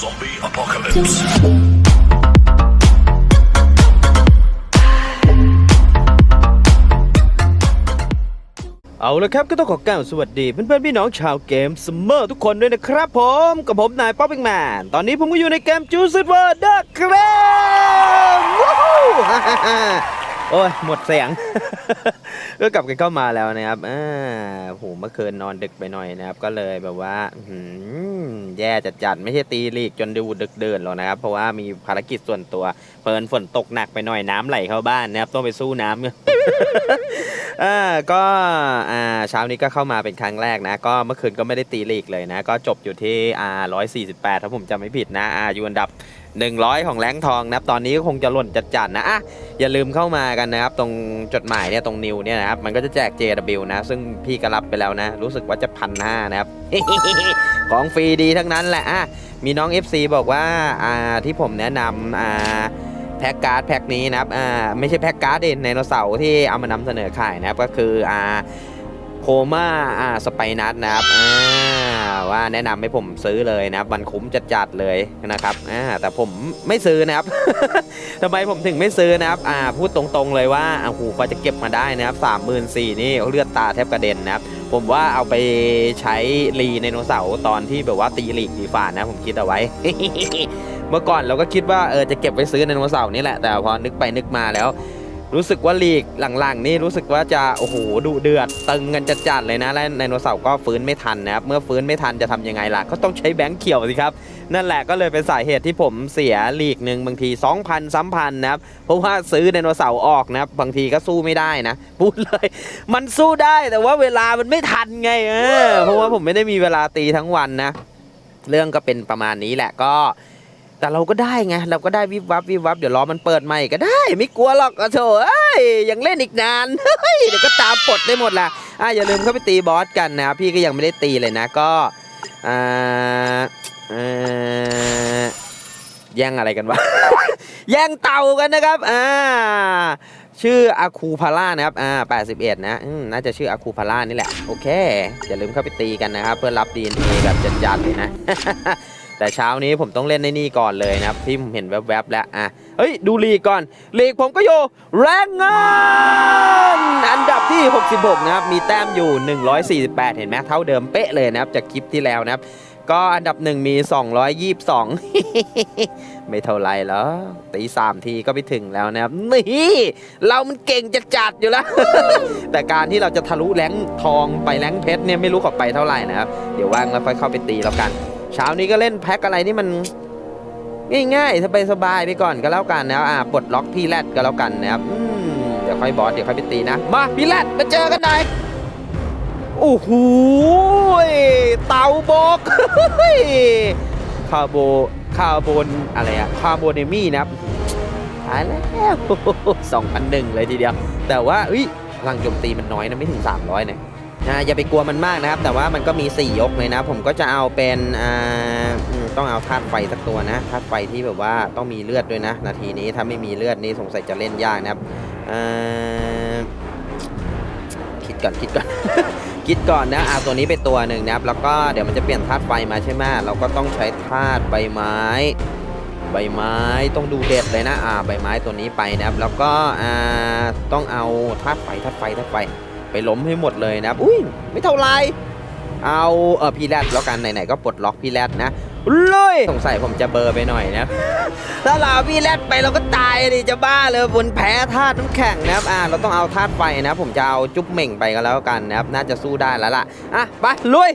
Zombie apocalypse. เอาละครับก็ต้องขอกล่าวสวัสดีเพื่อนๆพี่น้องชาวเกมสมเมอร์ทุกคนด้วยนะครับผมกับผมนายป๊อปปิ้งแมนตอนนี้ผมก็อยู่ในเกมจูซิเวอร์เดอะเกรมว้าว โอ้ยหมดเสียงก็กลับกันเข้ามาแล้วนะครับอ่าโหเมื่อคืนนอนดึกไปหน่อยนะครับ ก็เลยแบบว่าแย่จัดจัดๆไม่ใช่ตีลีกจนดูดึกเดินหรอกนะครับ เพราะว่ามีภารกิจส่วนตัวเปินฝนตกหนักไปหน่อยน้ำไหลเข้าบ้านนะครับ ต้องไปสู้น้ำอ่าก็อ่าเช้านี้ก็เข้ามาเป็นครั้งแรกนะ ก็เมื่อคืนก็ไม่ได้ตีลีกเลยนะ ก็จบอยู่ที่อ่า148 ถ้าผมจำไม่ผิดนะอ่าอยู่อันดับ 100 ของแรงทองนะครับ ตอนนี้ก็คงจะหล่นจัดๆนะอะอย่าลืมเข้ามากันนะครับ ตรงจดหมายเนี่ยตรงนิวเนี่ยนะครับ มันก็จะแจก JW นะ ซึ่งพี่ก็รับไปแล้วนะ รู้สึกว่าจะพันห้านะครับ ของฟรีดีทั้งนั้นแหละอะมีน้อง FC บอกว่าอ่าที่ผมแนะนำอ่าแพ็กการ์ดแพ็กนี้นะครับอ่าไม่ใช่แพ็กการ์ดเด่นไดโนเสาร์ที่เอามานำเสนอขายนะครับก็คืออ่า โคม่าอ่าสไปนัทนะครับอ่าว่าแนะนำให้ผมซื้อเลยนะครับมันคุ้มจัดๆเลยนะครับอ่าแต่ผมไม่ซื้อนะครับทำไมผมถึงไม่ซื้อนะครับอ่าพูดตรงๆเลยว่าอ่าหูก็จะเก็บมาได้นะครับสามหมื่นสี่นี่เลือดตาแทบกระเด็นนะครับผมว่าเอาไปใช้รีไดโนเสาร์ตอนที่แบบว่าตีหลีกดีฝ่านะ ผมคิดเอาไว้ เมื่อก่อนเราก็คิดว่าเออจะเก็บไว้ซื้อไดโนเสาร์นี่แหละแต่พอนึกไปนึกมาแล้ว รู้สึกว่าลีกหลังๆ นี่รู้สึกว่าจะโอ้โหดุเดือดตึงกันจัดๆเลยนะ และไดโนเสาร์ก็ฟื้นไม่ทันนะครับเมื่อฟื้นไม่ทันจะทำยังไงล่ะก็ต้องใช้แบงค์เขียวสิครับ นั่นแหละก็เลยเป็นสาเหตุที่ผมเสียลีกหนึ่งบางที 2,000ซ้ำพันนะครับเพราะว่าซื้อไดโนเสาร์ออกนะครับบางทีก็สู้ไม่ได้นะพูดเลย มันสู้ได้แต่ว่าเวลามันไม่ทันไงเออเพราะว่าผมไม่ได้มีเวลาตีทั้งวันนะ เรื่องก็เป็นประมาณนี้แหละก็ แต่เราก็ได้ไงเราก็ได้วิบวับวิบวับเดี๋ยวรอมันเปิดใหม่ก็ได้ ไม่กลัวหรอกอะโถเอ้ยยังเล่นอีกนานเฮ้ยเดี๋ยวก็ตามปลดได้หมดละอะอย่าลืมเข้าไปตีบอสกันนะพี่ก็ยังไม่ได้ตีเลยนะก็อ่าเอ่อแย่งอะไรกันวะแย่งเต่ากันนะครับอ่าชื่ออาคูพาร่านะครับอ่า81 นะอืมน่าจะชื่ออาคูพาร่านี่แหละ โอเค อย่าลืมเข้าไปตีกันนะครับ เพื่อรับ DNA แบบจัดๆเลยนะ แต่เช้านี้ผมต้องเล่นในนี่ก่อนเลยนะครับที่ผมเห็นแวบๆแล้วอะเฮ้ยดูลีกก่อนลีกผมก็อยู่แรงงานอันดับที่ 66 นะครับ มีแต้มอยู่ 148 เห็นไหมเท่าเดิมเป๊ะเลยนะครับ จากคลิปที่แล้วนะครับ ก็อันดับหนึ่งมี 222 ไม่เท่าไรหรอกตีสามทีก็ไปถึงแล้วนะครับ นี่ เรามันเก่งจะจัดอยู่แล้ว แต่การที่เราจะทะลุแรงทองไปแรงเพชรเนี่ยไม่รู้ขอไปเท่าไหร่นะครับ เดี๋ยวว่างแล้วค่อยเข้าไปตีแล้วกัน เช้านี้ก็เล่นแพ็คอะไรที่มันง่ายๆสบายๆไปก่อนก็แล้วกันนะครับอ่าปลดล็อกพี่แรดก็แล้วกันนะครับอืมเดี๋ยวค่อยบอสเดี๋ยวค่อยไปตีนะ มาพี่แรดมาเจอกันหน่อยโอ้โหเต่าบกคาร์โบคาร์บนอะไรอะคาร์โบเนมี่นะครับตายแล้ว2,001เลยทีเดียว แต่ว่าเอ้ยพลังโจมตีมันน้อยนะไม่ถึง 300เนี่ย นะอย่าไปกลัวมันมากนะครับ แต่ว่ามันก็มี 4 ยกเลยนะ ผมก็จะเอาเป็นอ่าต้องเอาธาตุไฟสักตัวนะธาตุไฟที่แบบว่าต้องมีเลือดด้วยนะ นาทีนี้ถ้าไม่มีเลือดนี่สงสัยจะเล่นยากนะครับคิดก่อนคิดก่อน คิดก่อนนะเอาตัวนี้ไปตัวหนึ่งนะครับ แล้วก็เดี๋ยวมันจะเปลี่ยนธาตุไฟมาใช่ไหมเราก็ต้องใช้ธาตุใบไม้ ใบไม้ต้องดูเด็ดเลยนะอ่าใบไม้ตัวนี้ไปนะครับ แล้วก็อ่าต้องเอาธาตุไฟธาตุไฟธาตุไฟ ไปล้มให้หมดเลยนะอุ้ยไม่เท่าไรเอาเออพี่แรดแล้วกันไหนๆก็ปลดล็อกพี่แรดนะเลยสงสัยผมจะเบอร์ไปหน่อยนะถ้าเราพี่แรดไปเราก็ตายดิจะบ้าเลยบนแพ้ธาตุน้ำแข็งนะครับอ่าเราต้องเอาธาตุไฟนะ ผมจะเอาจุ๊บเหม่งไปก็แล้วกันนะครับ น่าจะสู้ได้แล้วล่ะอะไปลุย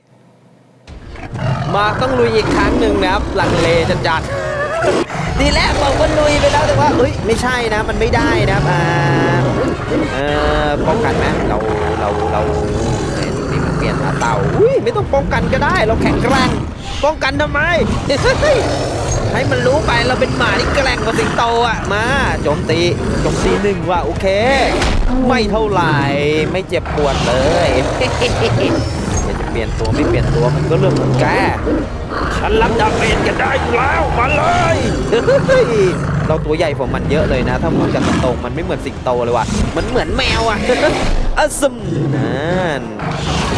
มาต้องลุยอีกครั้งหนึ่งนะครับหลังเลจะจัดทีแรกบอกว่าลุยไปแล้วแต่ว่าเอ้ยไม่ใช่นะ มันไม่ได้นะครับอ่าเออป้องกันไหมเรา เราเราเอ้ยดูนี่มันเปลี่ยนมาเต่าอุ้ยไม่ต้องป้องกันก็ได้ เราแข็งแกร่งป้องกันทำไมให้มันรู้ไปเราเป็นหมาที่แกร่งกว่าสิงโตอะมาโจมตีโจมตีหนึ่งว่ะโอเค ไม่เท่าไหร่ไม่เจ็บปวดเลยจะเปลี่ยนตัวไม่เปลี่ยนตัวมันก็เรื่องของแกฉันรับดาเมจกันได้อยู่แล้วมาเลย เราตัวใหญ่กว่ามันเยอะเลยนะ ถ้าพูดกันตรงมันไม่เหมือนสิงโตเลยว่ะมันเหมือนแมวอะอะซึมนั่น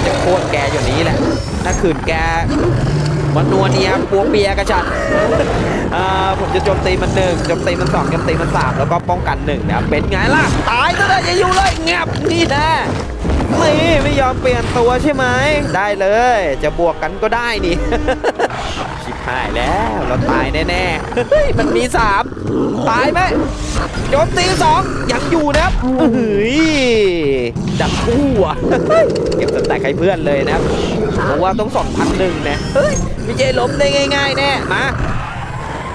จะโค่นแกอยู่นี้แหละ ถ้าขืนแกมันนัวเนียปัวเปียกระชันอ่าผมจะโจมตีมันหนึ่งโจมตีมันสองโจมตีมันสามแล้วก็ป้องกันหนึ่งนะเป็นไงล่ะ ตายก็ได้อย่าอยู่เลยเงียบนี่นะ นี่ไม่ยอมเปลี่ยนตัวใช่ไหม ได้เลย จะบวกกันก็ได้นี่ ชิบหายแล้ว เราตายแน่ๆเฮ้ยมันมีสามตายไหมโจมตีสองยังอยู่นะครับเฮ้ยดักคู่อะเก็บสแต็กให้เพื่อนเลยนะครับเพราะว่าต้องสองพันหนึ่งนะเฮ้ยไม่ใช่ล้มได้ง่ายๆแน่มา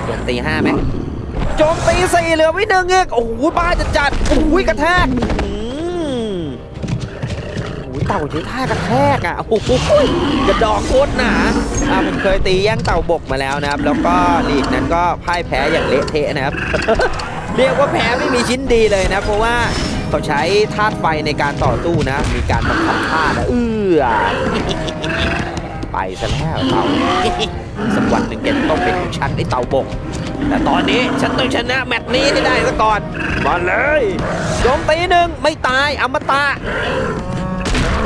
โจมตีห้าไหมโจมตีสี่เหลือไว้หนึ่งเองโอ้โหบ้าจะจัดโอ้โหกระแท้ เต่าใช้ท่ากระแทกอะ โอ้โหกระดองโคตรหนาอ่าผมเคยตีแย่งเต่าบกมาแล้วนะครับ แล้วก็ลีกนั้นก็พ่ายแพ้อย่างเละเทะนะครับ เรียกว่าแพ้ไม่มีชิ้นดีเลยนะ เพราะว่าเขาใช้ธาตุไฟในการต่อสู้นะ มีการบังคับธาตุเอื้อไปซะแล้วเต่าสักวันหนึ่งแกจะต้องเป็นของฉันไอ้เต่าบก แต่ตอนนี้ฉันต้องชนะแมตช์นี้ให้ได้ซะก่อน มาเลยโจมตีหนึ่งไม่ตายอมตะ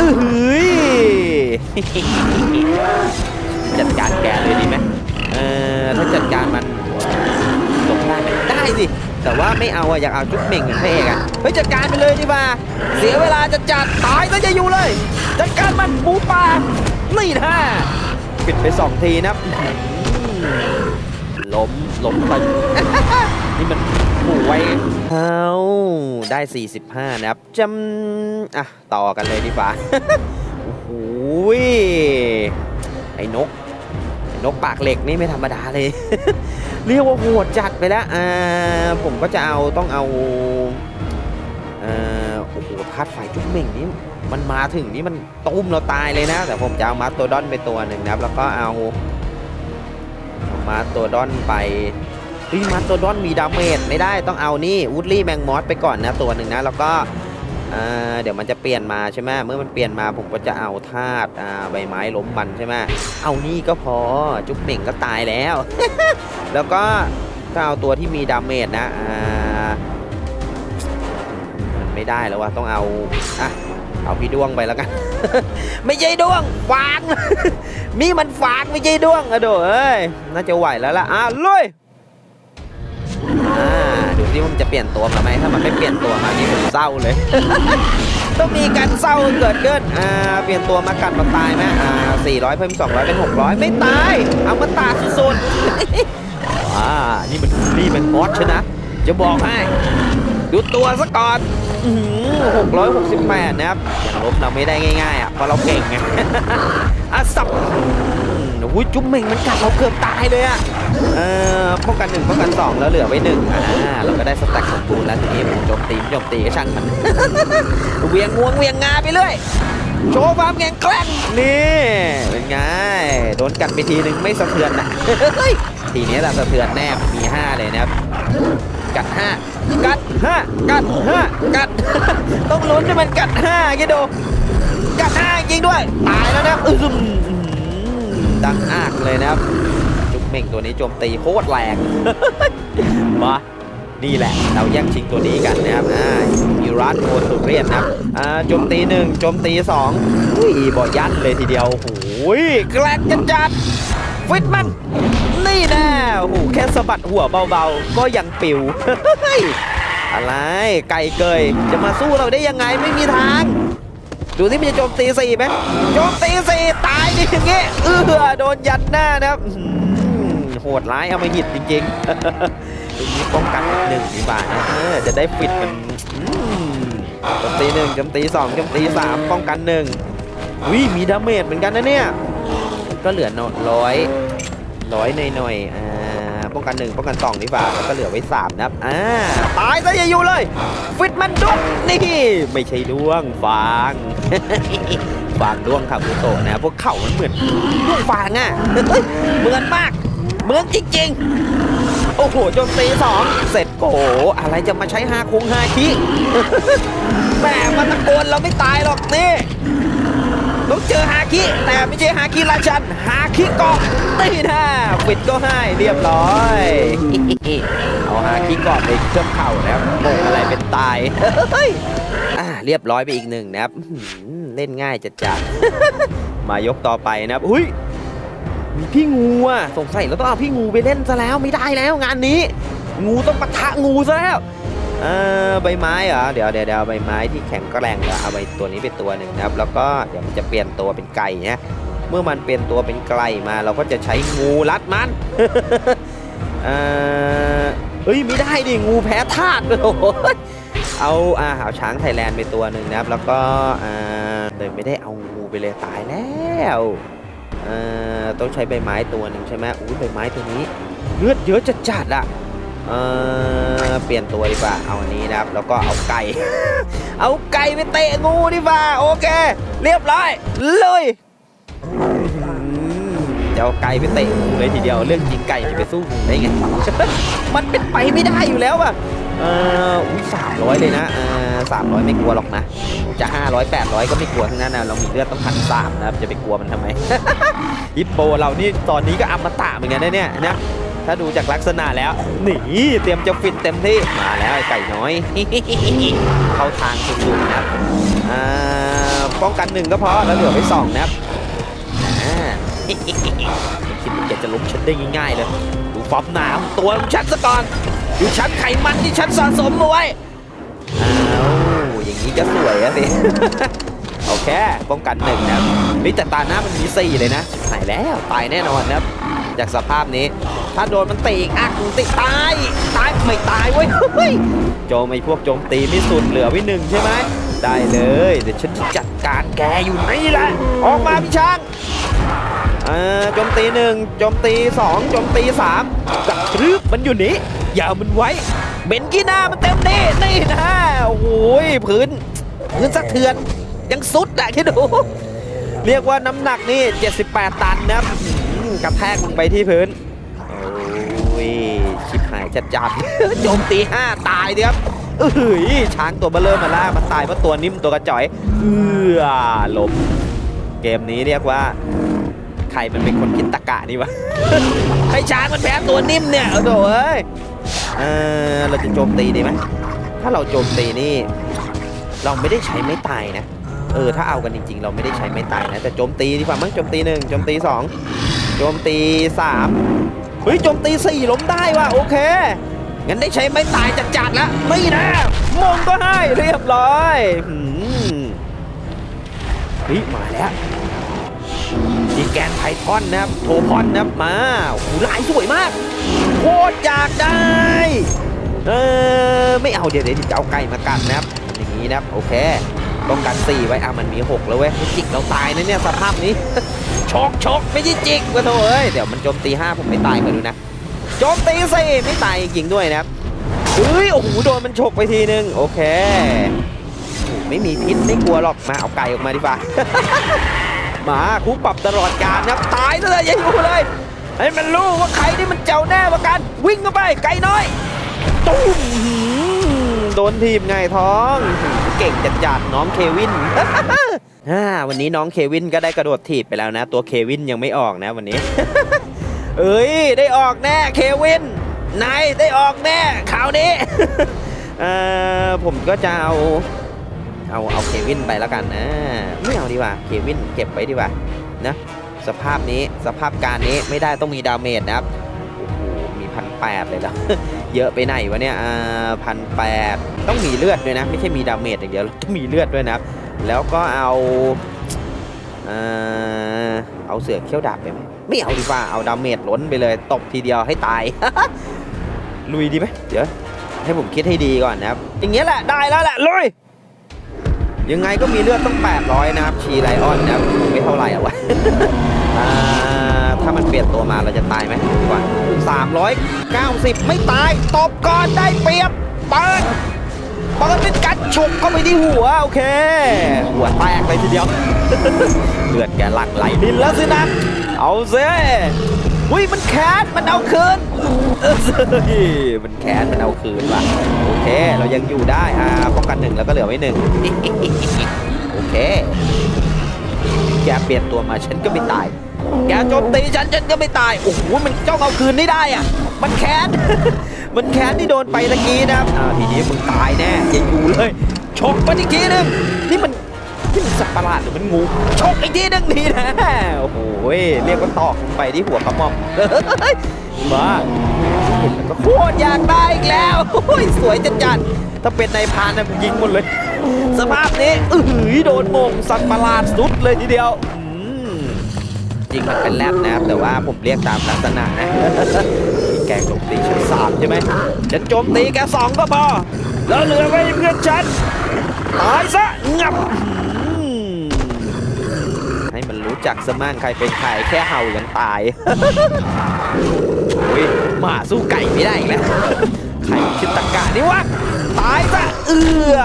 อือหือจัดการแกเลยดีไหมเออถ้าจัดการมันลงได้ไหมได้สิแต่ว่าไม่เอาอะอยากเอาจุ๊บเหม่งเหมือนพระเอกอะเฮ้ยจัดการไปเลยดีกว่า เสียเวลาจะจัดตายก็จะอยู่เลย จัดการมันหมูป่านี่นะปิดไปสองทีนะ ล้มล้มไป นี่มันหมูไว้เอาได้ 45 นะครับจำอะ ต่อกันเลยดีกว่า โอ้โหยไอ้นกไอนกปากเหล็กนี่ไม่ธรรมดาเลย เรียกว่าโหดจัดไปแล้ว อ่า ผมก็จะเอาต้องเอาเอ่อโอ้โหธาตุไฟจุ๊บเหม่งนี่มันมาถึงนี่มันตุ้มเราตายเลยนะ แต่ผมจะเอามาตัวดอนไปตัวหนึ่งนะครับ แล้วก็เอา มาตัวดอนไปเฮ้ยมาตัวดอนมีดาเมจไม่ได้ต้องเอานี่วูดลี่แมงมอสไปก่อนนะตัวหนึ่งนะแล้วก็เดี๋ยวมันจะเปลี่ยนมาใช่ไหมเมื่อมันเปลี่ยนมาผมก็จะเอาธาตุใบไม้ล้มมันใช่ไหมเอานี่ก็พอจุ๊บเหม่งก็ตายแล้ว แล้วก็ก็เอาตัวที่มีดาเมจนะอ่ามันไม่ได้แล้วว่ะต้องเอาอะ เอาพี่ด้วงไปแล้วกัน ไม่ใช่ด้วงฟางมีมันฟางไม่ใช่ด้วงอะโดเอ้ยน่าจะไหวแล้วล่ะอะลุยอ่าดูสิว่ามันจะเปลี่ยนตัวมาไหมถ้ามันไม่เปลี่ยนตัวมานี่ผมเศร้าเลย ต้องมีการเศร้าเกิดขึ้นอ่าเปลี่ยนตัวมากัดมาตายไหมอ่า400 เพิ่ม 200 เป็น 600 ไม่ตาย เอามาตาสุดๆอ่านี่มันนี่มันมอสชนะ จะบอกให้ ดูตัวซะก่อนหกร้อยหกสิบแปดนะครับอย่างลบเราไม่ได้ง่ายๆอะเพราะเราเก่งไงอะสับอืมโอ้ยจุ๊บเม่งมันกัดเราเกือบตายเลยอะเออป้องกันหนึ่งป้องกันสองแล้วเหลือไว้หนึ่งอ่าเราก็ได้สแต็กสมบูรณ์แล้วทีนี้ผมโจมตีโจมตีก็ช่างมันเวียงงวงเวียงงาไปเรื่อยโชว์ความแข็งแกร่งนี่เป็นไงโดนกัดไปทีหนึ่งไม่สะเทือนนะทีนี้แหละสะเทือนแน่มี5เลยนะครับ กัด5กัด5กัด5กัด ต้องลุ้นให้มันกัด5คิดดูกัด5จริงด้วย ตายแล้วนะครับอึมดังอากเลยนะครับ จุ๊บเม่งตัวนี้โจมตีโคตรแรงมานี่แหละ เราแย่งชิงตัวนี้กันนะครับอ่าอิรัตโมทูเรียนนะครับอ่าโจมตีหนึ่งโจมตีสองอุ้ยบ่ยันเลยทีเดียวโอ้ยแกลกจัดจัดฟิตมัน นี่แน่โอ้โหแค่สะบัดหัวเบาๆ ก็ยังปิวอะไรไก่เกยจะมาสู้เราได้ยังไงไม่มีทาง ดูที่มันจะโจมตีสี่ไหมโจมตีสี่ตายดิอย่างเงี้ยเออโดนยัดหน้านะครับโหดร้ายเอามาหิดจริงๆตรงนี้ป้องกันหนึ่งดีกว่านะเออจะได้ฟิตมันโจมตีหนึ่งโจมตีสองโจมตีสามป้องกันหนึ่งวิมีดาเมจเหมือนกันนะเนี่ย ก็เหลือร้อย ร้อยหน่อยๆอ่าป้องกันหนึ่งป้องกันสองดีกว่าแล้วก็เหลือไว้สามนะครับอ่าตายซะอย่าอยู่เลย ฟิตมันด้วงนี่ ไม่ใช่ด้วงฟางฟางด้วงคาบุโตนะพวกเขามันเหมือนด้วงฟางอะเฮ้ยเหมือนมากเหมือนจริงๆ โอ้โหจมตีสองเสร็จโอ้โหอะไรจะมาใช้ฮาคงฮาคิแหมมันตะโกนเราไม่ตายหรอกนี่ ต้องเจอฮาคิแต่ไม่ใช่ฮาคิราชันฮาคิเกาะตีนะปิดก็ให้เรียบร้อยเอาฮาคิเกาะไปเคลือบเข่านะครับโมงอะไรเป็นตายเฮ้ยเรียบร้อยไปอีกหนึ่งนะครับเล่นง่ายจัดจัดมายกต่อไปนะครับอุ้ยมีพี่งูอะสงสัยเราต้องเอาพี่งูไปเล่นซะแล้วไม่ได้แล้วงานนี้ งูต้องปะทะงูซะแล้ว เออใบไม้เหรอเดี๋ยวเดี๋ยวเดี๋ยวใบไม้ที่แข็งก็แรงเดี๋ยวเอาไปตัวนี้เป็นตัวหนึ่งนะครับ แล้วก็เดี๋ยวมันจะเปลี่ยนตัวเป็นไก่นะเมื่อมันเปลี่ยนตัวเป็นไก่มา เราก็จะใช้งูรัดมันเออเฮ้ยไม่ได้ดิงูแพ้ธาตุโอ้โหเอาอาหาวช้างไทยแลนด์ไปตัวหนึ่งนะครับ แล้วก็อ่าเลยไม่ได้เอางูไปเลยตายแล้วเอ่อต้องใช้ใบไม้ตัวหนึ่งใช่ไหมอุ้ยใบไม้ตัวนี้ เลือดเยอะจัดจัดๆอะ เออเปลี่ยนตัวดีกว่า เอาอันนี้นะครับ แล้วก็เอาไก่ เอาไก่ไปเตะงูดีกว่า โอเค เรียบร้อย เลยอื้อหือจะเอาไก่ไปเตะงูเลยทีเดียว เรื่องจริงไก่จะไปสู้งูได้ไง มันเป็นไปไม่ได้อยู่แล้วอะเออสามร้อยเลยนะเออสามร้อยไม่กลัวหรอกนะ จะห้าร้อยแปดร้อยก็ไม่กลัวทั้งนั้นนะเรามีเลือดต้องพันสามนะครับ จะไปกลัวมันทำไมฮิปโปเรานี่ตอนนี้ก็อมตะเหมือนกันนะเนี่ยนะ ถ้าดูจากลักษณะแล้วหนีเตรียมจะฟินเต็มที่มาแล้วไอ้ไก่น้อย เข้าทางสุดๆนะครับป้องกันหนึ่งก็พอแล้วเหลือไว้สองนะครับคิดว่าแกจะล้มฉันได้ง่ายๆเลยดูฟอร์มหนาวตัวของฉันซะก่อนดูชั้นไขมันที่ฉันสะสมเอาไว้อ้าวอย่างนี้ก็สวยอะสิ โอเคป้องกันหนึ่งนะนี่แต่ตาหน้ามันมีสี่เลยนะหายแล้วตายแน่นอนนะครับจากสภาพนี้ ถ้าโดนมันตีอีกอักติตายตายไม่ตายเว้ยเฮ้ยโจมไอ้พวกโจมตีไม่สุดเหลือไว้หนึ่งใช่ไหมได้เลยเดี๋ยวฉันจัดการแกอยู่นี่แหละออกมาพี่ช้างอ่าโจมตีหนึ่งโจมตีสองโจมตีสามกระทืบมันอยู่นี่อย่ามันไว้เบนกี้หน้ามันเต็มนี่นี่นะโอ้โหพื้นพื้นสะเทือน ยังสุดอะคิดดู เรียกว่าน้ำหนักนี่ 78 ตันนะครับอื้อหือกระแทกลงไปที่พื้น โอ้ย ชิบหายจัดจัดโจมตี 5 ตายเดีครับเอ้ยช้างตัวเบลเลอร์มาล่ามันตายเพราะตัวนิ่มตัวกระจ่อย เอือล้มเกมนี้เรียกว่าใครมันเป็นคนคิดตะกะนี่วะให้ช้างมันแพ้ตัวนิ่มเนี่ยเอาโถเอ้ยเออเราจะโจมตีดีไหมถ้าเราโจมตีนี่ เราไม่ได้ใช้ไม้ตายนะ เออถ้าเอากันจริง ๆ เราไม่ได้ใช้ไม้ตายนะแต่โจมตีดีกว่ามั้งโจมตีหนึ่งโจมตีสองโจมตีสามเฮ้ยโจมตีสี่ล้มได้ว่ะโอเคงั้นได้ใช้ไม้ตายจัดๆแล้วไม่นะมงก็ให้เรียบร้อยหืมเฮ้ยมาแล้วจีแกนไพทอนนะครับโทพอนนะครับมาโอ้โหลายสวยมากโคตรอยากได้เออไม่เอาเดี๋ยวเดี๋ยวจะเอาไก่มากันนะครับอย่างนี้นะครับโอเค ต้องกัน4ไว้อะมันมี6แล้วเว้ยจิกเราตายนะเนี่ยสภาพนี้ชกชกไม่ใช่จิกวะโถเอ้ยเดี๋ยวมันโจมตี5ผมไม่ตายมาดูนะโจมตี4ไม่ตายจริงด้วยนะครับเฮ้ยโอ้โหโดนมันฉกไปทีนึงโอเคไม่มีพิษไม่กลัวหรอกมาเอาไก่ออกมาดีกว่ามาคุกปรับตลอดการครับตายเลยอย่าอยู่เลยให้มันรู้ว่าใครที่มันเจ้าแน่กว่ากันวิ่งเข้าไปไก่น้อยตุ้มโดนทีมไงท้อง เก่งจัดจัดๆน้องเควินอ่าวันนี้น้องเควินก็ได้กระโดดถีบไปแล้วนะ ตัวเควินยังไม่ออกนะวันนี้ เอ้ยได้ออกแน่เควินนายได้ออกแน่คราวนี้ผมก็จะเอาเอาเอาเควินไปแล้วกันนะไม่เอาดีกว่าเควินเก็บไว้ดีกว่านะสภาพนี้สภาพการนี้ไม่ได้ต้องมีดาเมจนะครับโอ้โหมีพันแปดเลยเหรอ เยอะไปไหนวะเนี่ยอ่าพันแปดต้องมีเลือดด้วยนะ ไม่ใช่มีดาเมจอย่างเดียวต้องมีเลือดด้วยนะครับ แล้วก็เอาเอาเสือเขี้ยวดาบไปไหมไม่เอาดีกว่าเอาดาเมจล้นไปเลยตบทีเดียวให้ตาย ลุยดีไหมเดี๋ยวให้ผมคิดให้ดีก่อนนะครับ อย่างเงี้ยแหละได้แล้วแหละลุยยังไงก็มีเลือดต้อง 800 นะครับชีไลออนนะครับไม่เท่าไหร่อะวะามันเปลี่ยนตัวมาเราจะตายไหมดูก่อน390 ไม่ตายตบก่อนได้เปรียบเปิดเปิดเป็นกัดฉกเข้าไปที่หัว โอเค หัวแตกเลยทีเดียว เลือดแกหลั่งไหลดินแล้วสินะ เอาเซ่อุ้ยมันแค้นมันเอาคืนเออเฮ้มันแค้นมันเอาคืนว่ะโอเค เรายังอยู่ได้อ่าป้องกันหนึ่งแล้วก็เหลือไว้หนึ่งโอเค แกเปลี่ยนตัวมาฉันก็ไม่ตาย แกโจมตีฉันฉันก็ไม่ตาย โอ้โห มันจ้องเอาคืนไม่ได้อะ มันแค้น มันแค้นที่โดนไปตะกี้นะครับอ่าทีนี้มึงตายแน่อย่าอยู่เลย ชกมันอีกทีนึง นี่มันที่มันสัตว์ประหลาดหรือมันงู ชกอีกทีนึงนี่นะ โอ้โห เรียกว่าตอกไปที่หัวกระหม่อมมาเห็นก็โคตรอยากได้อีกแล้ว โอ้ย สวยจัดจัดถ้าเป็นนายพานนะยิงหมดเลย สภาพนี้ อือหือโดนโมงสัตว์ประหลาดสุดเลยทีเดียว จริงมันเป็นแรดนะครับ แต่ว่าผมเรียกตามลักษณะนะ แกงโจมตีชั้นสามใช่ไหมฉันโจมตีแกสองก็พอแล้วเหลือไว้ให้เพื่อนฉันตายซะงับให้มันรู้จักสมั่งใครเป็นใครแค่เห่ายังตายอุ้ยหมาสู้ไก่ไม่ได้อีกแล้วใครคิดตะกะนี่วะตายซะเอือ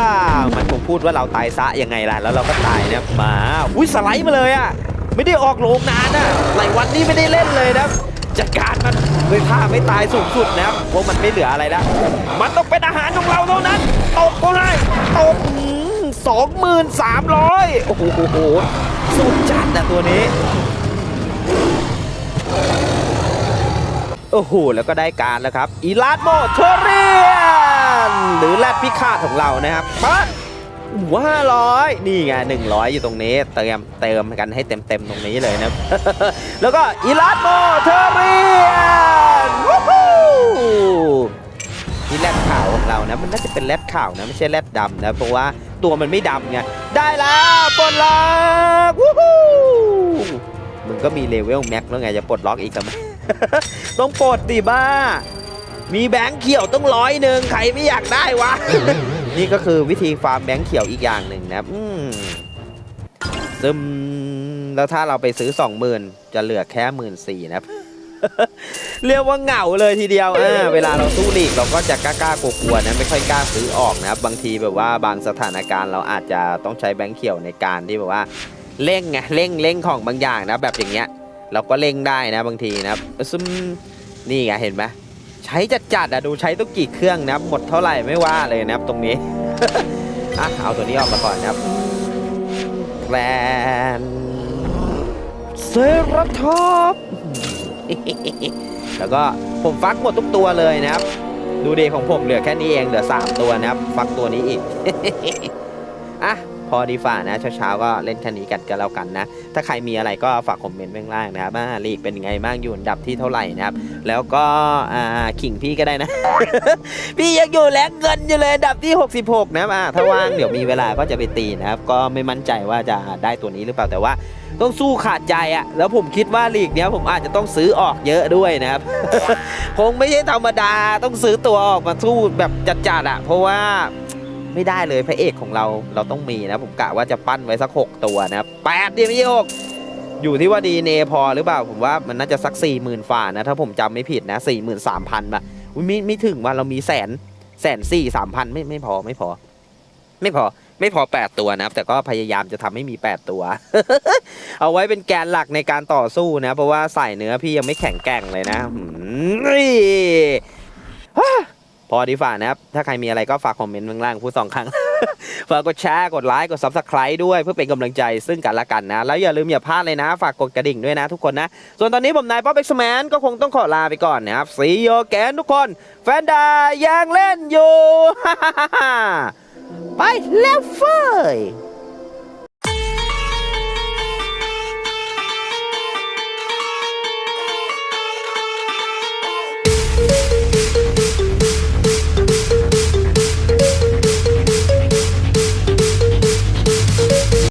มันคงพูดว่าเราตายซะยังไงล่ะแล้วเราก็ตายเนี่ยหมาอุ้ยสไลด์มาเลยอะ ไม่ได้ออกโรงนานอะหลายวันนี้ไม่ได้เล่นเลยนะจัดการมันด้วยท่าไม่ตายสูงสุดนะครับเพราะมันไม่เหลืออะไรแล้วมันต้องเป็นอาหารของเราเท่านั้นตบก็ให้ตบสองหมื่นสามร้อยโอ้โหสุดจัดนะตัวนี้โอ้โห แล้วก็ได้การแล้วครับ อีลาดโมเทเรียน หรือแรดพิฆาตของเรานะครับปั๊ บว้าร้อยนี่ไงหนึ่งร้อยอยู่ตรงนี้ เติมเติมกันให้เต็มเต็มๆตรงนี้เลยนะ แล้วก็อีลาดโมเทเรียนวู้ฮู้นี่แรดขาวของเรานะ มันน่าจะเป็นแรดขาวนะ ไม่ใช่แรดดำนะ เพราะว่าตัวมันไม่ดำไง ได้แล้วปลดล็อกวู้ฮู้มึงก็มีเลเวลแม็กแล้วไง จะปลดล็อกอีกทำไมต้องปลดดิบ้า มีแบงค์เขียวต้องร้อยหนึ่งใครไม่อยากได้วะ นี่ก็คือวิธีฟาร์มแบงค์เขียวอีกอย่างหนึ่งนะครับอืมซึมแล้วถ้าเราไปซื้อ20,000จะเหลือแค่หมื่นสี่นะครับเรียกว่าเหงาเลยทีเดียวอ่าเวลาเราสู้ลีกเราก็จะกล้าๆกลัวๆนะไม่ค่อยกล้าซื้อออกนะครับบางทีแบบว่าบางสถานการณ์เราอาจจะต้องใช้แบงค์เขียวในการที่แบบว่าเร่งไงเร่งเร่งของบางอย่างนะแบบอย่างเงี้ย เราก็เร่งได้นะบางทีนะซึมนี่ไงเห็นไหม ใช้จัดจัดๆอะดูใช้ต้องกี่เครื่องนะครับหมดเท่าไหร่ไม่ว่าเลยนะครับตรงนี้อะเอาตัวนี้ออกมาก่อนนะครับแกรนเซราทอปแล้วก็ผมฟักหมดทุกตัวเลยนะครับ ดูเดของผมเหลือแค่นี้เองเหลือ 3 ตัวนะครับ ฟักตัวนี้อีกอะ พอดีฝ่านะเช้าๆก็เล่นแค่นี้กันกันแล้วกันนะ ถ้าใครมีอะไรก็ฝากคอมเมนต์ไว้ข้างล่างนะครับว่าลีกเป็นยังไงบ้างอยู่อันดับที่เท่าไหร่นะครับ แล้วก็อ่าขิงพี่ก็ได้นะ พี่ยังอยู่แลกเงินอยู่เลยอันดับที่ 66 นะครับอ่าถ้าว่างเดี๋ยวมีเวลาก็จะไปตีนะครับ ก็ไม่มั่นใจว่าจะได้ตัวนี้หรือเปล่าแต่ว่าต้องสู้ขาดใจอะแล้วผมคิดว่าลีกเนี้ยผมอาจจะต้องซื้อออกเยอะด้วยนะครับ คงไม่ใช่ธรรมดาต้องซื้อตัวออกมาสู้แบบจัดๆอะเพราะว่า ไม่ได้เลยพระเอกของเราเราต้องมีนะ ผมกะว่าจะปั้นไว้สัก 6 ตัวนะแปดเดียวไม่ใช่หกอยู่ที่ว่าดีเนพอหรือเปล่าผมว่ามันน่าจะสัก4 0,000ฝ่านะ ถ้าผมจำไม่ผิดนะ4 3 0 0 0ป่ะอุ๊ยไม่ไม่ถึงว่าเรามีแสนแสนสี่สามพันไม่ไม่พอไม่พอ ไม่พอไม่พอ 8 ตัวนะครับ แต่ก็พยายามจะทำให้มี 8 ตัว เอาไว้เป็นแกนหลักในการต่อสู้นะ เพราะว่าใส่เนื้อพี่ยังไม่แข็งแกร่งเลยนะหืมนี่ พอดีฝ่านะครับ ถ้าใครมีอะไรก็ฝากคอมเมนต์ข้างล่างพูดสองครั้งฝากกดแชร์กดไลค์กดซับสไคร b e ด้วยเพื่อเป็นกำลังใจซึ่งกันและกันนะ แล้วอย่าลืมอย่าพลาดเลยนะ ฝากกดกระดิ่งด้วยนะทุกคนนะ ส่วนตอนนี้ผมนายป๊อปเอ็กซ์แมนก็คงต้องขอลาไปก่อนนะครับสีโยแกนทุกคน แฟนดายังเล่นอยู่ไปแล้วเฟย